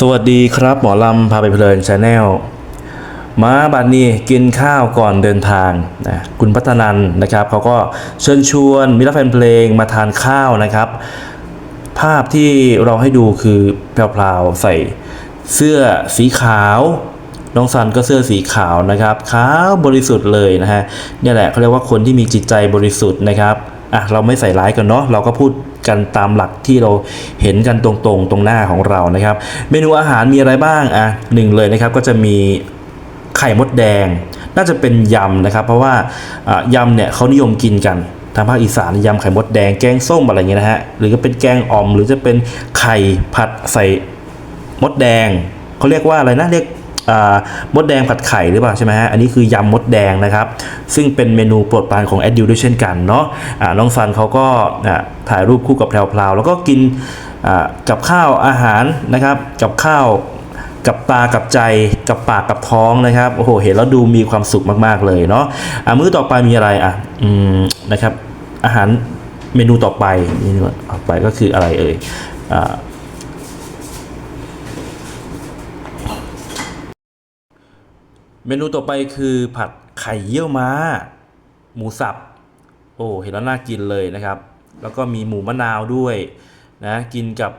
สวัสดีครับหมอลำพาไปเพลินชาแนลมาบัดนี้กินข้าวก่อนเดินทางนะคุณพัฒนันนะครับเขาก็เชิญชวนมิตรแฟนเพลงมาทานข้าวนะครับ ภาพที่เราให้ดูคือแพรวๆใส่เสื้อสีขาวน้องซันก็เสื้อสีขาวนะครับขาวบริสุทธิ์เลยนะฮะนี่แหละเขาเรียกว่าคนที่มีจิตใจบริสุทธิ์นะครับอะเราไม่ใส่ร้ายกันเนาะเราก็พูด กันตามหลักที่เราเห็นกันตรงๆ ตรงหน้าของเรานะครับ เมนูอาหารมีอะไรบ้างอะหนึ่งเลยนะครับก็จะมีไข่มดแดง น่าจะเป็นยำนะครับ เพราะว่ายำเนี่ยเขานิยมกินกันทางภาคอีสานยำไข่มดแดงแกงส้มอะไรเงี้ยนะฮะหรือก็เป็นแกงอ่อม หรือจะเป็นไข่ผัดใส่มดแดงเขาเรียกว่าอะไรนะเรียก มดแดงผัดไข่หรือเปล่าใช่ไหมฮะอันนี้คือยำมดแดงนะครับ ซึ่งเป็นเมนูโปรดปรานของแอดดิวด้วยเช่นกันเนาะอ่าน้องซันเขาก็ถ่ายรูปคู่กับแพรวๆแล้วก็กินกับข้าวอาหารนะครับกับข้าวกับตากับใจกับปากกับท้องนะครับโอ้โหเห็นแล้วดูมีความสุขมากๆเลยเนาะะมื้อต่อไปมีอะไรอะอืมนะครับอาหารเมนูต่อไปเมนูต่อไปก็คืออะไรเอ่ยอ่า เมนูต่อไปคือผัดไข่เยี่ยวม้า หมูสับ โอ้เห็นแล้วน่ากินเลยนะครับ แล้วก็มีหมูมะนาวด้วยนะกินกับ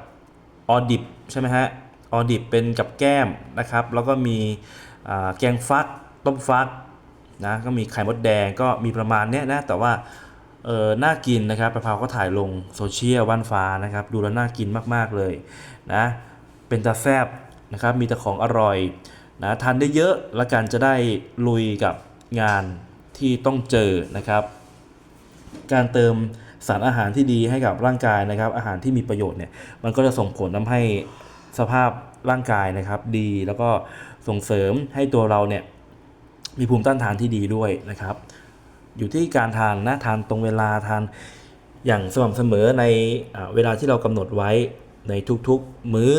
ออดิบใช่ไหมฮะออดิบเป็นกับแก้มนะครับ แล้วก็มีแกงฟักต้มฟักนะก็มีไข่มดแดงก็มีประมาณเนี้ยนะแต่ว่าเออน่ากินนะครับประพาก็ถ่ายลงโซเชียลวันฟ้านะครับ ดูแล้วน่ากินมากๆเลยนะเป็นตาแซบนะครับมีแต่ของอร่อย นะทานได้เยอะแล้วกันจะได้ลุยกับงานที่ต้องเจอนะครับ การเติมสารอาหารที่ดีให้กับร่างกายนะครับ อาหารที่มีประโยชน์เนี่ยมันก็จะส่งผลทำให้สภาพร่างกายนะครับ ดีแล้วก็ส่งเสริมให้ตัวเราเนี่ยมีภูมิต้านทานที่ดีด้วยนะครับ อยู่ที่การทานนะทานตรงเวลาทานอย่างสม่ำเสมอในอเวลาที่เรากำหนดไว้ในทุกๆมื้อ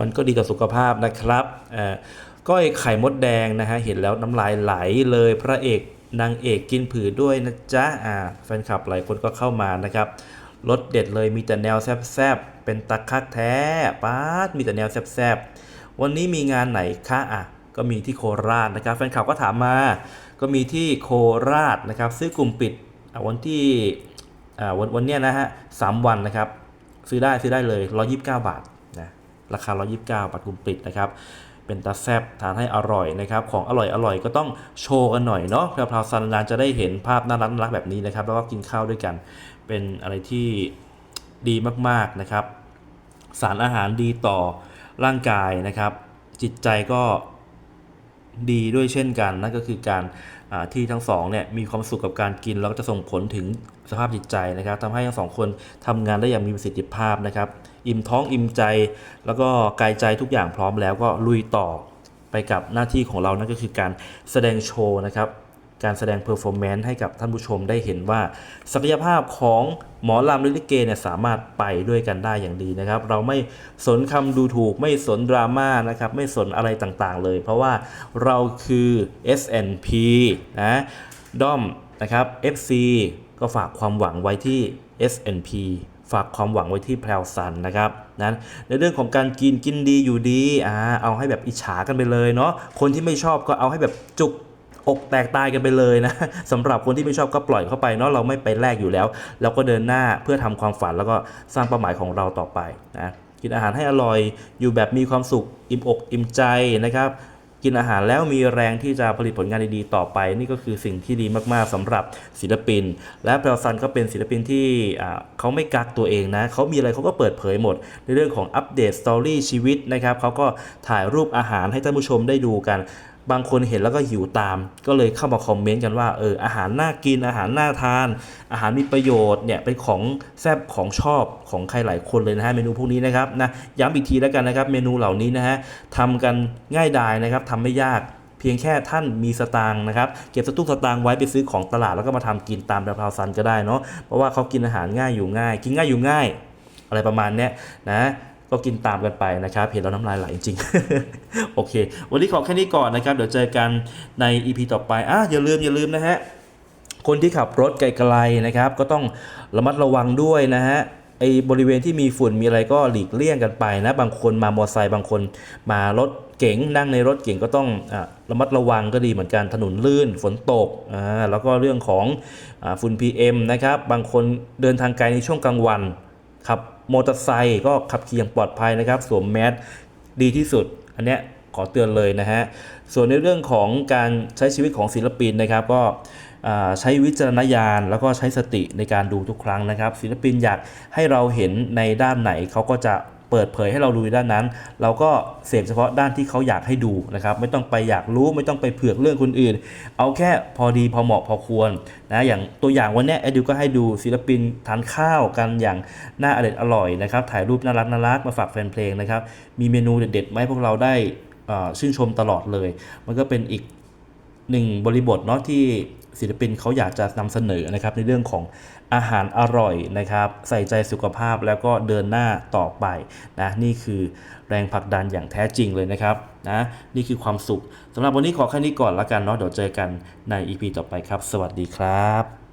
มันก็ดีต่อสุขภาพนะครับอ่า ก้อยไข่มดแดงนะฮะเห็นแล้วน้ำลายไหลเลยพระเอกนางเอกกินผือด้วยนะจ๊ะอ่าแฟนคลับหลายคนก็เข้ามานะครับรสเด็ดเลยมีแต่แนวแซบๆเป็นตักคักแท้ป๊าดมีแต่แนวแซบๆวันนี้มีงานไหนคะอะก็มีที่โคราชนะครับแฟนคลับก็ถามมา ก็มีที่โคราชนะครับ ซื้อกลุ่มปิดวันที่อ่าวันวันเนี้ยนะฮะสามวันนะครับ ซื้อได้ซื้อได้เลย 129 บาทนะราคา 129 บาทกลุ่มปิดนะครับ เป็นตาแซบทานให้อร่อยนะครับ ของอร่อยอร่อยก็ต้องโชว์กันหน่อยเนาะแพรวๆซันนานจะได้เห็นภาพน่ารักน่ารักแบบนี้นะครับ แล้วก็กินข้าวด้วยกัน เป็นอะไรที่ดีมากๆนะครับ สารอาหารดีต่อร่างกายนะครับ จิตใจก็ ดีด้วยเช่นกันนั่นก็คือการที่ทั้งสองเนี่ยมีความสุขกับการกินแล้วก็จะส่งผลถึงสภาพจิตใจนะครับทำให้ทั้งสองคนทำงานได้อย่างมีประสิทธิภาพนะครับ อิ่มท้องอิ่มใจ แล้วก็กายใจทุกอย่างพร้อมแล้วก็ลุยต่อไปกับหน้าที่ของเรานั่นก็คือการแสดงโชว์นะครับ การแสดงเพอร์ฟอร์แมนซ์ให้กับท่านผู้ชมได้เห็นว่า ศักยภาพของหมอลำละลิเกเนี่ยสามารถไปด้วยกันได้อย่างดีนะครับ เราไม่สนคำดูถูกไม่สนดราม่านะครับ ไม่สนอะไรต่างๆเลย เพราะว่าเราคือ SNP นะด้อมนะครับ FC ก็ฝากความหวังไว้ที่ SNP ฝากความหวังไว้ที่แพรวซันนะครับนั้นในเรื่องของการกินกินดีอยู่ดีอ่าเอาให้แบบอิจฉากันไปเลยเนาะคนที่ไม่ชอบก็เอาให้แบบจุก อกแตกตายกันไปเลยนะสำหรับคนที่ไม่ชอบก็ปล่อยเข้าไปเนาะเราไม่ไปแลกอยู่แล้ว เราก็เดินหน้าเพื่อทำความฝันแล้วก็สร้างเป้าหมายของเราต่อไปนะกินอาหารให้อร่อยอยู่แบบมีความสุขอิ่มอกอิ่มใจนะครับกินอาหารแล้วมีแรงที่จะผลิตผลงานดีๆต่อไป นี่ก็คือสิ่งที่ดีมากๆสำหรับศิลปิน และแพรซันก็เป็นศิลปินที่เขาไม่กักตัวเองนะเขามีอะไรเขาก็เปิดเผยหมด ในเรื่องของอัปเดตสตอรี่ชีวิตนะครับเขาก็ถ่ายรูปอาหารให้ท่านผู้ชมได้ดูกัน บางคนเห็นแล้วก็หิวตาม ก็เลยเข้ามาคอมเมนต์กันว่าเอออาหารน่ากินอาหารน่าทาน อาหารมีประโยชน์เนี่ยเป็นของแซ่บของชอบของใครหลายคนเลยนะฮะเมนูพวกนี้นะครับนะย้ำอีกทีแล้วกันนะครับ เมนูเหล่านี้นะฮะทำกันง่ายดายนะครับทำไม่ยากเพียงแค่ท่านมีสตางค์นะครับ เก็บสตุ้งสตางค์ไว้ไปซื้อของตลาดแล้วก็มาทำกินตามแบบพาวซันก็ได้เนาะเพราะว่าเขากินอาหารง่ายอยู่ง่าย กินง่ายอยู่ง่าย อะไรประมาณเนี้ยนะ ก็กินตามกันไปนะครับเห็นแล้วน้ำลายไหลจริง โอเค วันนี้ขอแค่นี้ก่อนนะครับ เดี๋ยวเจอกันใน EP ต่อไปอะอย่าลืมอย่าลืมนะฮะคนที่ขับรถไกลๆนะครับ ก็ต้องระมัดระวังด้วยนะฮะไอ้บริเวณที่มีฝุ่นมีอะไรก็หลีกเลี่ยงกันไปนะ บางคนมามอเตอร์ไซค์บางคนมารถเก๋งนั่งในรถเก๋งก็ต้องอาระมัดระวังก็ดีเหมือนกันถนนลื่นฝนตกอ่าแล้วก็เรื่องของอฝุ่น PM นะครับ บางคนเดินทางไกลในช่วงกลางวัน ขับมอเตอร์ไซค์ก็ขับขี่อย่างปลอดภัยนะครับ สวมแมสดีที่สุด อันเนี้ยขอเตือนเลยนะฮะ ส่วนในเรื่องของการใช้ชีวิตของศิลปินนะครับ ก็ใช้วิจารณญาณแล้วก็ใช้สติในการดูทุกครั้งนะครับ ศิลปินอยากให้เราเห็นในด้านไหนเขาก็จะ เปิดเผยให้เราดูด้านนั้น เราก็เสพเฉพาะด้านที่เขาอยากให้ดูนะครับ ไม่ต้องไปอยากรู้ไม่ต้องไปเผือกเรื่องคนอื่น เอาแค่พอดีพอเหมาะพอควรนะอย่างตัวอย่างวันนี้แอดดิวก็ให้ดูศิลปินทานข้าวกันอย่างน่าอร่อยอร่อยนะครับ ถ่ายรูปน่ารักน่ารักมาฝากแฟนเพลงนะครับ มีเมนูเด็ดๆมาให้พวกเราได้ชื่นชมตลอดเลย มันก็เป็นอีกหนึ่งบริบทเนาะที่ ศิลปินเขาอยากจะนำเสนอนะครับในเรื่องของอาหารอร่อยนะครับใส่ใจสุขภาพแล้วก็เดินหน้าต่อไปนะนี่คือแรงผลักดันอย่างแท้จริงเลยนะครับนะนี่คือความสุขสำหรับวันนี้ขอแค่นี้ก่อนละกันเนาะเดี๋ยวเจอกันใน EP ต่อไปครับ สวัสดีครับ